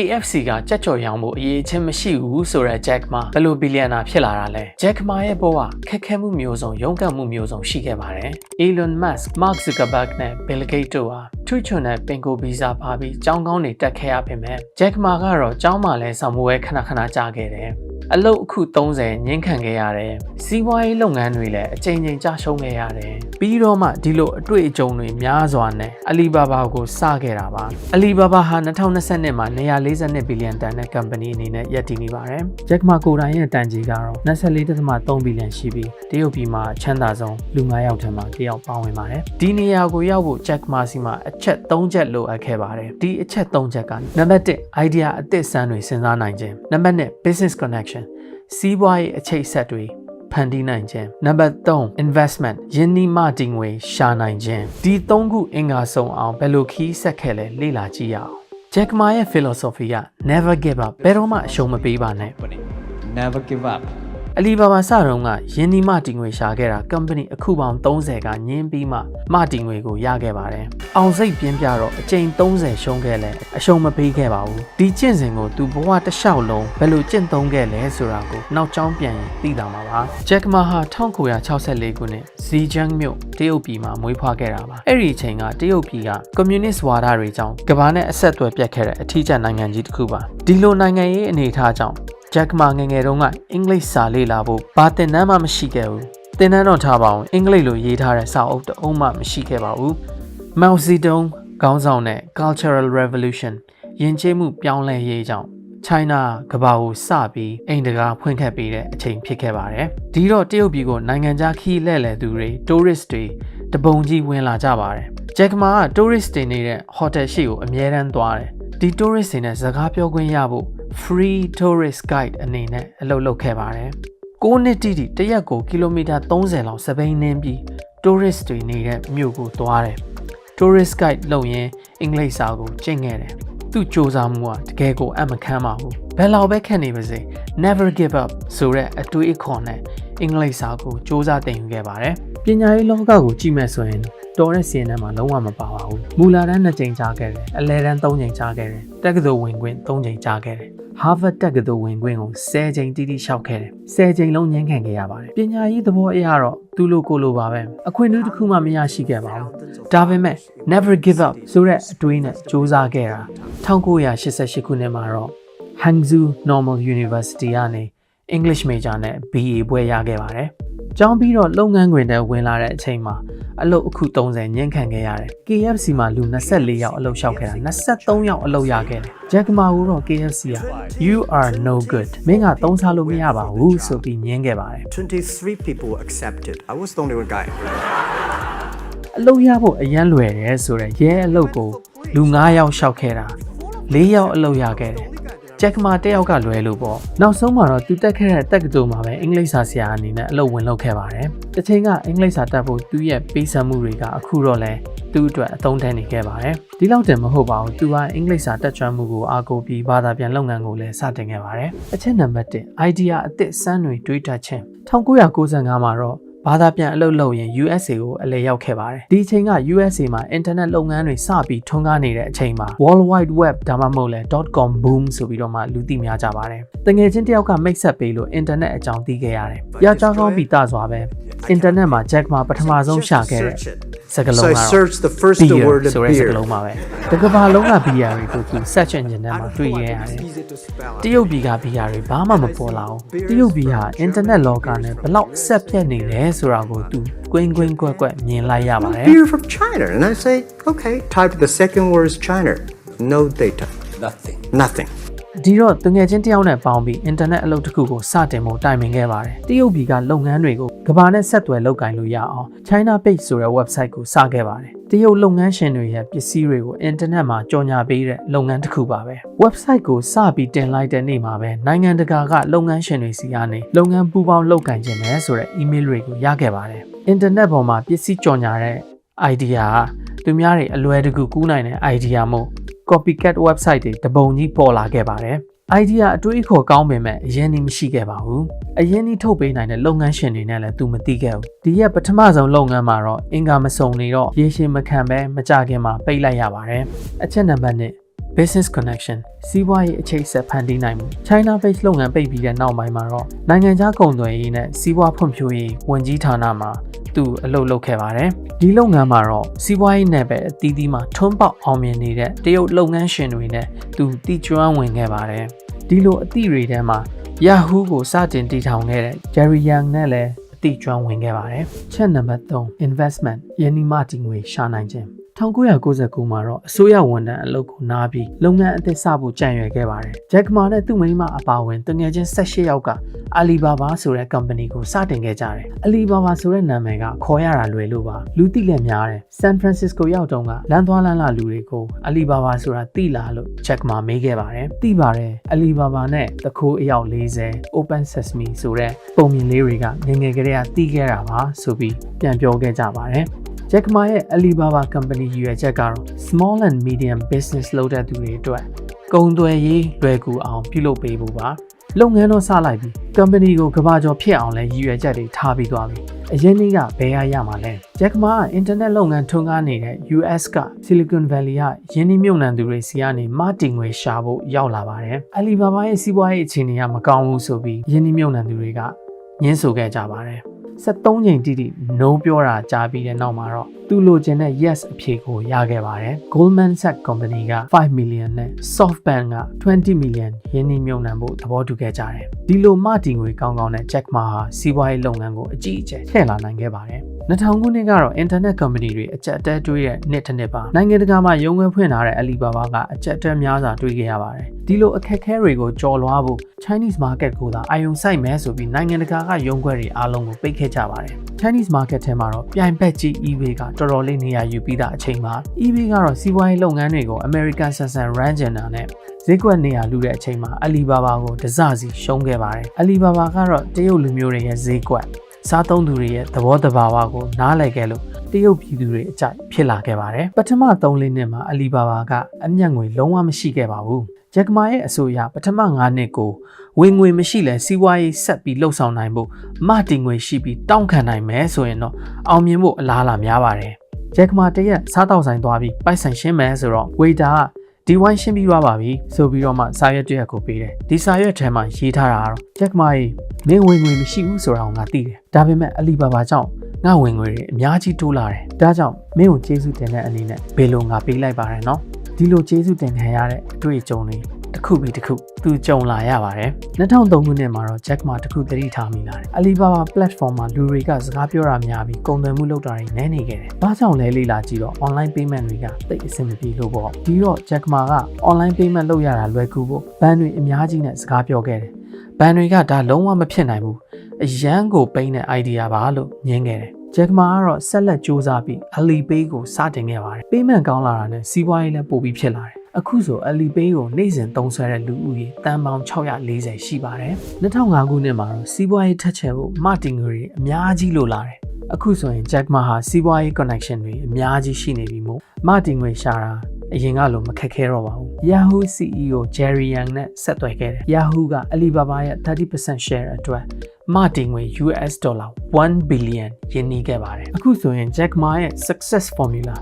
KFC ကကြက်ကြော်ရောင်းဖို့အရေးချင်းမရှိဘူးဆိုတဲ့ Jack Ma ဘယ်လိုဘီလီယံနာဖြစ်လာတာလဲ Jack Ma ရဲ့ဘဝခက်ခဲမှုမျိုးစုံရုန်းကန်မှုမျိုးစုံရှိခဲ့ပါတယ် Elon Musk Mark Zuckerberg နဲ့ Bill Gates တို့ဟာ Twitch နဲ့ပင်ကိုဗီဇာပါပြီးចောင်းကောင်းတွေတက်ခဲ့ရပေမဲ့ Jack Ma ကတော့ចောင်းမှာလဲဆောင်မွေးခဏခဏကြာခဲ့တယ်အလုတ်အခု30ညှင်းခံခဲ့ရတယ်။စီးပွားရေးလုပ်ငန်းတွေလည်းအချိန်ချင်းကြာရှုံးခဲ့ရတယ်။ပြီးတော့မှဒီလိုအတွေ့အကြုံတွေများစွာနဲ့အလီဘာဘာကိုစခဲ့တာပါ။အလီဘာဘာဟာ2020မှာ142ဘီလီယံတန်တဲ့ company အနေနဲ့ရပ်တည်နေပါတယ်။ Jack Ma ကိုယ်တိုင်ရဲ့တန်ကြီးကတော့24.3ဘီလီယံရှိပြီးတရုတ်ပြည်မှာချမ်းသာဆုံးလူ9ယောက်ထဲမှာတစ်ယောက်ပါဝင်ပါတယ်။ဒီနေရာကိုရောက်ဖို့ Jack Ma စီမှာအချက်3ချက်လိုအပ်ခဲ့ပါတယ်။ဒီအချက်3ချက်ကနံပါတ်1 idea အသစ်စမ်းတွေစဉ်းစားနိုင်ခြင်းနံပါတ်2 business connection စီးပွားရေးအခြေဆက်တွေဖန်တီးနိုင်ခြင်းနံပါတ်3 investment ယင်းနှီးမတည်ငွေရှာနိုင်ခြင်းဒီ၃ခုအင်္ဂါဆုံးအောင်ဘယ်လိုခီးဆက်ခဲ့လဲလေ့လာကြည့်ရအောင် Jack Ma ရဲ့ philosophy က never give up ဘယ်တော့မှအရှုံးမပေးပါနဲ့ Never give up. အလီဘာဘာစတုန်းကယင်းဒီမတင်ငွေရှာခဲ့တာ company အခုပေါင်း30ကညင်းပြီးမှမတင်ငွေကိုရခဲ့ပါတယ်။အောင်စိတ်ပြင်းပြတော့အကြိမ်30ရှုံးခဲ့လဲအရှုံးမပေးခဲ့ပါဘူး။ဒီကျင့်စဉ်ကိုသူဘဝတစ်လျှောက်လုံးဘယ်လိုကျင့်သုံးခဲ့လဲဆိုတာကိုနောက်ကျောင်းပြန်ရင်သိတာမှာပါ။ Jack Ma ဟာ1964ခုနှစ် Zhejiang မြို့တရုတ်ပြည်မှာမွေးဖွားခဲ့တာပါ။အဲ့ဒီအချိန်ကတရုတ်ပြည်ကကွန်မြူနစ်ဝါဒတွေကြောင့်ကမ္ဘာနဲ့အဆက်အသွယ်ပြတ်ခဲ့တဲ့အထီးကျန်နိုင်ငံကြီးတစ်ခုပါ။ဒီလိုနိုင်ငံရေးအနေအထားကြောင့် ဂျက်မာငယ်ငယ်တုန်းကအင်္ဂလိပ်စာလေ့လာဖို့ဘာသင်တန်းမှမရှိခဲ့ဘူးသင်တန်းတော့ထားပါအောင်အင်္ဂလိပ်လိုရေးထားတဲ့စာအုပ်တအုပ်မှမရှိခဲ့ပါဘူးမောင်စီတုံးခေါင်းဆောင်တဲ့ Cultural Revolution ယဉ်ကျေးမှုပြောင်းလဲရေးကြောင့် China ကမ္ဘာကိုစပြီးအိမ်တကာဖွင့်ခဲ့ပေးတဲ့အချိန်ဖြစ်ခဲ့ပါတယ်ဒီတော့တရုတ်ပြည်ကိုနိုင်ငံခြားခီးလှည့်လည်သူတွေ tourist တွေတပုံကြီးဝင်လာကြပါတယ်ဂျက်ကမာက tourist တွေနေတဲ့ hotel ရှိကိုအမြဲတမ်းသွားတယ်ဒီ tourist တွေနဲ့စကားပြောခွင့်ရဖို့ free tourist guide အနေနဲ့အလုပ်လုပ်ခဲ့ပါတယ်။9နှစ်တိတိတရက်ကိုကီလိုမီတာ30လောက်စပိန်နှင်းပြီး tourist တွေနေတဲ့မြို့ကိုသွားတယ်။ tourist guide လုပ်ရင်းအင်္ဂလိပ်စာကိုကျင့်ခဲ့တယ်။သူ့စူးစမ်းမှုကတကယ်ကိုအမခမ်းပါဘူး။ဘယ်လောက်ပဲခက်နေပါစေ never give up ဆိုတဲ့အတွေးအခေါ်နဲ့အင်္ဂလိပ်စာကိုစူးစမ်းသင်ယူခဲ့ပါတယ်။ပညာရေးလောကကိုကြည့်မဲ့ဆိုရင်တော်တဲ့စီးရင်ထဲမှာလုံးဝမပါပါဘူး။မူလာတန်း2ကြိမ်ကြားခဲ့တယ်။အလဲတန်း3ကြိမ်ကြားခဲ့တယ်။တက္ကသိုလ်ဝင်ခွင့်3ကြိမ်ကြားခဲ့တယ်။ Harvard တက္ကသိုလ်ဝင်ခွင့်ကို10ကြိမ်တိတိလျှောက်ခဲ့တယ်။10ကြိမ်လုံးညှင်းခံခဲ့ရပါတယ်။ပညာရေးသဘောအရတော့သူ့လိုကိုလိုပါပဲ။အခွင့်အရေးတစ်ခုမှမရရှိခဲ့ပါဘူး။ဒါပေမဲ့ never give up ဆိုတဲ့အတွေးနဲ့စူးစမ်းခဲ့တာ1988ခုနှစ်မှာတော့ Hangzhou Normal University ကနေ English major နဲ့ BA ဘွဲ့ရခဲ့ပါတယ်။ကျောင်းပြီးတော့လုပ်ငန်းခွင်ထဲဝင်လာတဲ့အချိန်မှာ အလုပ်အခု30ညှင်းခံခဲ့ရတယ်။ KFC မှာလူ24ယောက်အလုပ်လျှောက်ခဲ့တာ23ယောက်အလုပ်ရခဲ့တယ်။ Jack Ma ကိုတော့ KFC က you are no good မင်းကသုံးစားလို့မရပါဘူးဆိုပြီးညင်းခဲ့ပါတယ်23 people accepted. I was the only one guy. အလုပ်ရဖို့အရန်လွယ်တယ်ဆိုတော့ရဲအလုပ်ကိုလူ9ယောက်လျှောက်ခဲ့တာ4ယောက်အလုပ်ရခဲ့တယ် ဂျက်ကမာတယောက်ကလွယ်လို့ပေါ့နောက်ဆုံးမှာတော့သူတက်ခဲ့တဲ့တက်ကတူမှာပဲအင်္ဂလိပ်စာဆရာအနေနဲ့အလုပ်ဝင်လုပ်ခဲ့ပါတယ်တစ်ချိန်ကအင်္ဂလိပ်စာတက်ဖို့သူရဲ့ပေးဆံမှုတွေကအခုတော့လဲသူ့အတွက်အသုံးတန်းနေခဲ့ပါတယ်ဒီလောက်တည်းမဟုတ်ပါဘူးသူကအင်္ဂလိပ်စာတက်ကြွမှုကိုအားကိုးပြီးဘာသာပြန်လုပ်ငန်းကိုလည်းစတင်ခဲ့ပါတယ်အချက်နံပါတ်1 idea အသစ်စမ်းတွေတွေးတတ်ခြင်း1995မှာတော့ ဘာသာပြန်အလုပ်လုပ်ရင် USA ကိုအလဲရောက်ခဲ့ပါတယ်။ဒီအချိန်က USA မှာ internet လုပ်ငန်းတွေစပြီးထွန်းကားနေတဲ့အချိန်မှာ World Wide Web ဒါမှမဟုတ်လဲ .com boom ဆိုပြီးတော့မှလူသိများကြပါတယ်။တငယ်ချင်းတယောက်ကမိတ်ဆက်ပေးလို့ internet အကြောင်းသိခဲ့ရတယ်။ရကြောင်းကောင်းပြီးတစွာပဲ internet မှာ Jack မှာပထမဆုံးရှာခဲ့တဲ့ Search it. စကားလုံး So I ကတော့ searched the first beer word of ဆိုတဲ့စကား beer. လုံးပါပဲတကဘာလုံးက beer တွေကိုသူ search engine ထဲမှာတွေ့ရရတယ် Easy to spell. တရုတ်ပြည်က beer တွေဘာမှမပေါ်လာဘူးတရုတ်ပြည်ဟာ internet လောကနဲ့ဘလောက်ဆက်ပြတ်နေလဲဆိုတာကိုသူကွင်းကွင်းကွက်ကွက်မြင်လိုက်ရပါတယ် Beer from China. And I say, okay, type the second word is China. No data. Nothing. Nothing. ဒီတော့တငယ်ချင်းတယောက်နဲ့ပေါင်းပြီး internet အလုပ်တစ်ခုကိုစတင်ဖို့တိုင်ပင်ခဲ့ပါတယ်တရုတ်ပြည်ကလုပ်ငန်းတွေကိုကမ္ဘာနဲ့ဆက်သွယ်လုပ်ကိုင်လို့ရအောင် China Page ဆိုတဲ့ website ကိုစခဲ့ပါတယ်တရုတ်လုပ်ငန်းရှင်တွေရဲ့ပစ္စည်းတွေကို internet မှာကြော်ညာပေးတဲ့လုပ်ငန်းတစ်ခုပါပဲ website ကိုစပြီးတင်လိုက်တဲ့နေ့မှာပဲနိုင်ငံတကာကလုပ်ငန်းရှင်တွေစီကနေလုပ်ငန်းပူးပေါင်းလုပ်ကိုင်ခြင်းနဲ့ဆိုတဲ့ email တွေကိုရခဲ့ပါတယ် internet ပေါ်မှာပစ္စည်းကြော်ညာတဲ့ idea ကသူများတွေအလွယ်တကူကူးနိုင်တဲ့ idea မို့ copycat website တွေတပုံကြီးပေါ်လာခဲ့ပါတယ်။ idea အတွေးအခေါ်ကောင်းပေမဲ့အရင်နီးမရှိခဲ့ပါဘူး။အရင်နီးထုတ်ပေးနိုင်တဲ့လုပ်ငန်းရှင်တွေနဲ့လည်းသူမသိခဲ့ဘူး။ဒီရဲ့ပထမဆုံးလုပ်ငန်းမှာတော့အင်္ဂါမစုံနေတော့ရေရှည်မခံပဲမကြခင်မှာပိတ်လိုက်ရပါတယ်။အချက်နံပါတ်1 business connection စီးပွားရေးအခြေဆက်ဖန်တီးနိုင်မှု China based လုပ်ငန်းပိတ်ပြီးတဲ့နောက်ပိုင်းမှာတော့နိုင်ငံခြားကုန်သွယ်ရေးနဲ့စီးပွားဖွံ့ဖြိုးရေးဝန်ကြီးဌာနမှာ သူအလုပ်လုပ်ခဲ့ပါတယ်ဒီလုပ်ငန်းမှာတော့စီးပွားရေးနဲ့ပဲအသီးသီးမှာထွန်းပေါက်အောင်မြင်နေတဲ့တရုတ်လုပ်ငန်းရှင်တွေနဲ့သူတီကျွမ်းဝင်ခဲ့ပါတယ်ဒီလိုအသည့်တွေထဲမှာ Yahoo ကိုစတင်တည်ထောင်ခဲ့တဲ့ Jerry Yang နဲ့လည်းအတိကျွမ်းဝင်ခဲ့ပါတယ်။ချက်နံပါတ်3 investment ယင်းနီမတည်ငွေရှာနိုင်ခြင်း 1999မှာတော့အစိုးရဝန်ထမ်းအလုပ်ကိုနားပြီးလုပ်ငန်းအသစ်စဖို့ကြံရွယ်ခဲ့ပါတယ်။ဂျက်ကမာနဲ့သူ့မိန်းမအပါအဝင်တငယ်ချင်း18ယောက်ကအာလီဘာဘာဆိုတဲ့ company ကိုစတင်ခဲ့ကြတယ်။အာလီဘာဘာဆိုတဲ့နာမည်ကခေါ်ရတာလွယ်လို့ပါ။လူသိလက်များတယ်။ San Francisco ရောက်တုန်းကလမ်းသွားလမ်းလာလူတွေကိုအာလီဘာဘာဆိုတာသိလားလို့ဂျက်ကမာမေးခဲ့ပါတယ်။သိပါတယ်။အာလီဘာဘာနဲ့တခိုးအယောက်40 Open Sesame ဆိုတဲ့ပုံမြင်လေးတွေကငယ်ငယ်ကလေးကသိခဲ့တာပါဆိုပြီးပြန်ပြောခဲ့ကြပါတယ်။ Jack Ma ရဲ့ Alibaba Company ရည်ရွယ်ချက်ကတော့ small and medium business လုပ်တဲ့သူတွေအတွက်ကုန်သွယ်ရေးလွယ်ကူအောင်ပြုလုပ်ပေးဖို့ပါလုပ်ငန်းတော့စလိုက်ပြီ company ကိုကဘာကျော်ဖြစ်အောင်လဲရည်ရွယ်ချက်တွေထားပြီးသွားပြီအရင်နေ့ကဘယ်ရရမှာလဲ Jack Ma က internet လုပ်ငန်းထွန်းကားနေတဲ့ US က Silicon Valley ကယင်းနှိမ့်မြုပ်နှံသူတွေစီကနေမတင်ငွေရှာဖို့ရောက်လာပါတယ် Alibaba ရဲ့စီးပွားရေးအခြေအနေကမကောင်းဘူးဆိုပြီးယင်းနှိမ့်မြုပ်နှံသူတွေကညှင်းဆိုခဲ့ကြပါတယ် 73ချိန်တိတိ no ပြောတာကြားပြီးတဲ့နောက်မှာတော့ သူလိုချင်တဲ့ yes အဖြေကိုရခဲ့ပါတယ် Goldman Sachs Company က5 million နဲ့ SoftBank က20 million ရင်းနှီးမြှုပ်နှံဖို့သဘောတူခဲ့ကြတယ်ဒီလိုမတည်ငွေကောင်းကောင်းနဲ့ Jack Ma ဟာစီးပွားရေးလုပ်ငန်းကိုအကြီးအကျယ်ထည့်လာနိုင်ခဲ့ပါတယ်2000ခုနှစ်ကတော့ internet company တွေအကြက်အတဲတွေးတဲ့နှစ်တစ်နှစ်ပါနိုင်ငံတကာမှာရုံးခွဲဖွင့်ထားတဲ့ Alibaba ကအကြက်အတဲများစွာတွေးခဲ့ရပါတယ်ဒီလိုအခက်အခဲတွေကိုကျော်လွှားဖို့ Chinese market ကိုသာအာရုံစိုက်မယ်ဆိုပြီးနိုင်ငံတကာကရုံးခွဲတွေအားလုံးကိုပိတ်ခဲ့ကြပါတယ် Chinese market ထဲမှာတော့ပြိုင်ဘက်ကြီး eBay ကတော်တော်လေးနေရာယူပြီးသားအချိန်မှာ eBay ကတော့စီးပွားရေးလုပ်ငန်းတွေကို American ဆန်ဆန် run ကျင်တာနဲ့ဈေးကွက်နေရာလူတဲ့အချိန်မှာ Alibaba ကိုတစစီရှုံးခဲ့ပါတယ် Alibaba ကတော့တရုတ်လူမျိုးတွေရဲ့ဈေးကွက်စားသုံးသူတွေရဲ့သဘောတဘာဝကိုနားလည်ခဲ့လို့တရုတ်ပြည်သူတွေအကြိုက်ဖြစ်လာခဲ့ပါတယ်ပထမ3လနှစ်မှာ Alibaba ကအမျက်ငွေလုံးဝမရှိခဲ့ပါဘူး ဂျက်ကမာရဲ့အဆိုအရပထမ9နှစ်ကိုဝင်ငွေမရှိလဲစီးပွားရေးဆက်ပြီးလှုပ်ဆောင်နိုင်ဖို့မတင်ငွေရှိပြီးတောင်းခံနိုင်မယ်ဆိုရင်တော့အောင်မြင်ဖို့အလားအလာများပါတယ်ဂျက်ကမာတရက်စားတောက်ဆိုင်သွားပြီးပိုက်ဆံရှင်းမယ်ဆိုတော့ဝေတာကဒီဝိုင်းရှင်းပြီးသွားပါပြီဆိုပြီးတော့မှစာရွက်တစ်ရက်ကိုပေးတယ်ဒီစာရွက်ထဲမှာရေးထားတာကတော့ဂျက်ကမာကြီးမင်းဝင်ငွေမရှိဘူးဆိုတာကိုငါသိတယ်ဒါပေမဲ့အလီဘာဘာကြောင့်ငါဝင်ငွေတွေအများကြီးတိုးလာတယ်ဒါကြောင့်မင်းကိုကျေးဇူးတင်တဲ့အနေနဲ့ဘယ်လိုငါပေးလိုက်ပါတယ်နော် ဒီလိုကျေးဇူးတင်ခံရတဲ့အတွေ့အကြုံတွေတစ်ခုပြီးတစ်ခုသူကြုံလာရပါတယ်2003ခုနှစ်မှာတော့ Jack Ma တစ်ခုသတိထားမိလာတယ် Alibaba platform မှာလူတွေကစကားပြောတာများပြီးကုန်သွယ်မှုလုပ်တာတွေနည်းနေခဲ့တယ်ဘာကြောင့်လဲလေ့လာကြည့်တော့ online payment တွေကတိတ်အဆင်မပြေလို့ပေါ့ဒီတော့ Jack Ma က online payment လုပ်ရတာလွယ်ကူဖို့ဘဏ်တွေအများကြီးနဲ့စကားပြောခဲ့တယ်ဘဏ်တွေကဒါလုံးဝမဖြစ်နိုင်ဘူးအရန်ကိုပိန်းတဲ့ idea ပါလို့ညင်းခဲ့တယ် ဂျက်မာကတော့ဆက်လက်စူးစမ်းပြီး Alipay ကိုစတင်ခဲ့ပါတယ်။ payment ကောင်းလာတာနဲ့စီးပွားရေးလည်းပိုပြီးဖြစ်လာတယ်။အခုဆို Alipay ကိုနေ့စဉ်သုံးစွဲတဲ့လူဦးရေတန်ပေါင်း640ရှိပါတယ်။2005ခုနှစ်မှာတော့စီးပွားရေးထက်ချဲဖို့မတင်ငွေတွေအများကြီးလိုလာတယ်။အခုဆိုရင် Jack Ma ဟာစီးပွားရေး connection တွေအများကြီးရှိနေပြီမို့မတင်ငွေရှာတာအရင်ကလိုမခက်ခဲတော့ပါဘူး Yahoo CEO Jerry Yang နဲ့ဆက်သွယ်ခဲ့တယ် Yahoo က Alibaba ရဲ့30% share အတွက် မတင်ငွေ US ဒေါ်လာ1 billion ရင်းနှီးခဲ့ပါတယ်အခုဆိုရင် Jack Ma ရဲ့ success formula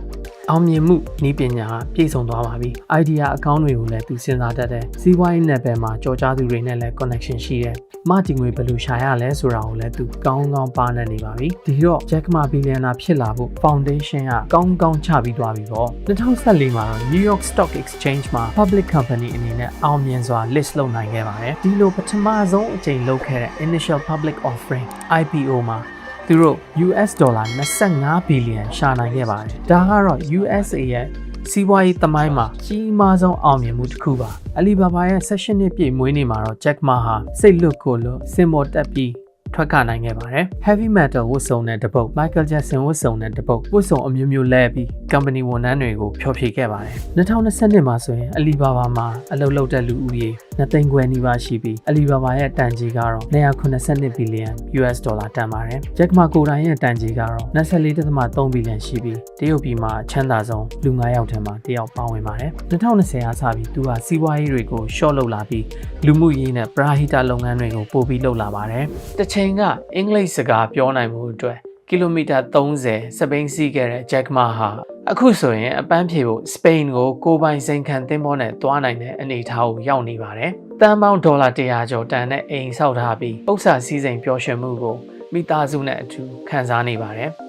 အောင်မြင်မှုနည်းပညာပြည့်စုံသွားပါပြီ။ idea အကောင့်တွေကိုလည်းသူစဉ်းစားတတ်တယ်။စီးပွားရေးနယ်ပယ်မှာကြော်ကြားသူတွေနဲ့လည်း connection ရှိတယ်။မတည်ငွေဘယ်လိုရှာရလဲဆိုတာကိုလည်းသူကောင်းကောင်းပါနေနေပါပြီ။ဒီတော့ Jack Ma billionaire ဖြစ်လာဖို့ foundation ကကောင်းကောင်းချပြီးသွားပြီပေါ့။2014မှာတော့ New York Stock Exchange မှာ public company အနေနဲ့အောင်မြင်စွာ list လုပ်နိုင်ခဲ့ပါတယ်။ဒီလိုပထမဆုံးအကြိမ်လုပ်ခဲ့တဲ့ initial public offering IPO မှာ သူတို့ US ဒေါ်လာ25ဘီလီယံရှာနိုင်ခဲ့ပါတယ်။ဒါကတော့ USA ရဲ့စီးပွားရေးသမိုင်းမှာကြီးမားဆုံးအောင်မြင်မှုတစ်ခုပါ။ Alibaba ရဲ့ session နှစ်ပြည့်မွေးနေ့မှာတော့ Jack Ma ဟာစိတ်လွတ်ကိုလို့စင်မော်တက်ပြီးထွက်ကနိုင်ခဲ့ပါတယ်။ Heavy Metal ဝတ်စုံနဲ့တပုတ် Michael Jackson ဝတ်စုံနဲ့တပုတ်ဝတ်စုံအမျိုးမျိုးလဲပြီး company ဝန်ထမ်းတွေကိုဖျော်ဖြေခဲ့ပါတယ်။2020မှာဆိုရင် Alibaba မှာအလုပ်လုပ်တဲ့လူဦးရေ 2သိန်းခွဲနီးပါးရှိပြီး Alibaba ရဲ့တန်ကြေးကတော့282ဘီလီယံ US ဒေါ်လာတန်ပါတယ်။ Jack Ma ကိုယ်တိုင်ရဲ့တန်ကြေးကတော့24.3ဘီလီယံရှိပြီးတရုတ်ပြည်မှာချမ်းသာဆုံးလူ9ယောက်ထဲမှာတယောက်ပါဝင်ပါတယ်။2020အားစပြီးသူဟာစီးပွားရေးတွေကို short လုပ်လာပြီးလူမှုရေးနဲ့ပရာဟိတလုပ်ငန်းတွေကိုပို့ပြီးလုပ်လာပါတယ်။တစ်ချိန်ကအင်္ဂလိပ်စကားပြောနိုင်မှုအတွက်ကီလိုမီတာ30စပိန်စီးခဲ့တဲ့ Jack Ma ဟာ အခုဆိုရင်အပန်းဖြေဖို့စပိန်ကိုကိုပိုင်စိန်ခံသင်းဘောနဲ့တွားနိုင်တဲ့အနေအထားကိုရောက်နေပါတယ်။တန်ပေါင်းဒေါ်လာ100ကျော်တန်တဲ့အိမ်ဆောက်ထားပြီးဥစ္စာစည်းစိမ်ပျော်ရွှင်မှုကိုမိသားစုနဲ့အတူခံစားနေပါတယ်။